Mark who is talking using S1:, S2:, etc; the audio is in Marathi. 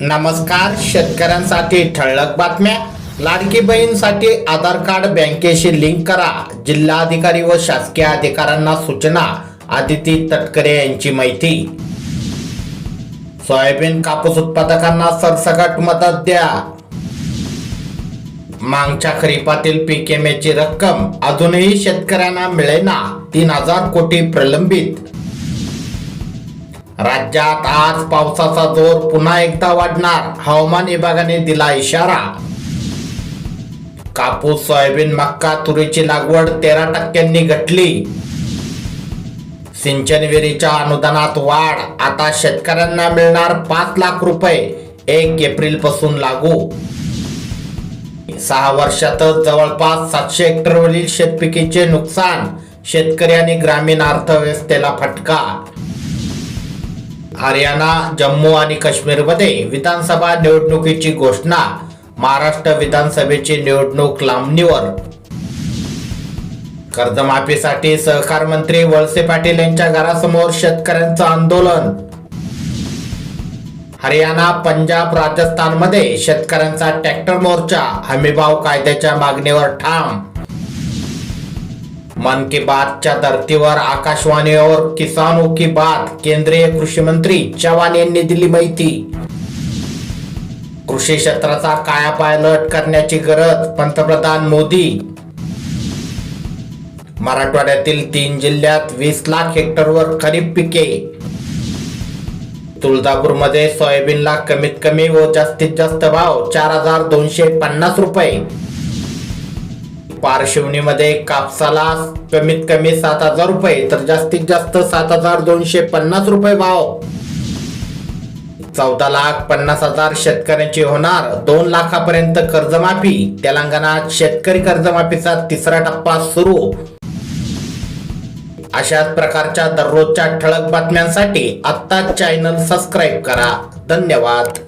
S1: नमस्कार शेतकऱ्यांसाठी ठळक बातम्या. लाडकी बहीणसाठी आधार कार्ड बँकेशी लिंक करा. जिल्हाधिकारी व शासकीय अधिकाऱ्यांना सूचना. आदिती तटकरे यांची माहिती. सोयाबीन कापूस उत्पादकांना सरसकट मदत द्या. मागच्या खरीपातील पीक विम्याची रक्कम अजूनही शेतकऱ्यांना मिळेना. तीन हजार कोटी प्रलंबित. राज्यात आज पावसाचा जोर पुन्हा एकदा वाढणार. हवामान विभागाने दिला इशारा. कापूस सोयाबीन मक्का तुरीची लागवड तेरा टक्क्यांनी घटली. सिंचन विहिरीच्या अनुदानात वाढ. आता शेतकऱ्यांना मिळणार पाच लाख रुपये. एक एप्रिलपासून लागू. सहा वर्षातच जवळपास सातशे हेक्टरवरील शेतपिकीचे नुकसान. शेतकरी आणि ग्रामीण अर्थव्यवस्थेला फटका. हरियाणा जम्मू आणि काश्मीरमध्ये विधानसभा निवडणुकीची घोषणा महाराष्ट्र विधानसभेची निवडणूक लांबणीवर. कर्जमाफीसाठी सहकार मंत्री वळसे पाटील यांच्या घरासमोर शेतकऱ्यांचं आंदोलन. हरियाणा पंजाब राजस्थानमध्ये शेतकऱ्यांचा ट्रॅक्टर मोर्चा हमीभाव कायद्याच्या मागणीवर ठाम. मन की बातच्या धर्तीवर आकाशवाणीवर किसान की बात केंद्रीय कृषी मंत्री चव्हाण यांनी दिली माहिती. कृषी क्षेत्राचा कायापालट करण्याची गरज पंतप्रधान मोदी. मराठवाड्यातील तीन जिल्ह्यात वीस लाख हेक्टरवर खरीप पिके. तुळजापूरमध्ये सोयाबीनला कमीत कमी व जास्तीत जास्त भाव चार हजार दोनशे पन्नास रुपये. पारशिवनीमध्ये कापसाला कमीत कमी सात हजार रुपये तर जास्तीत जास्त सात हजार दोनशे पन्नास रुपये भाव. चौदा लाख पन्नास हजार शेतकऱ्यांची होणार दोन लाखापर्यंत कर्जमाफी. तेलंगणात शेतकरी कर्जमाफीचा तिसरा टप्पा सुरू. अशाच प्रकारच्या दररोजच्या ठळक बातम्यांसाठी आत्ताच चॅनल सबस्क्राईब करा. धन्यवाद.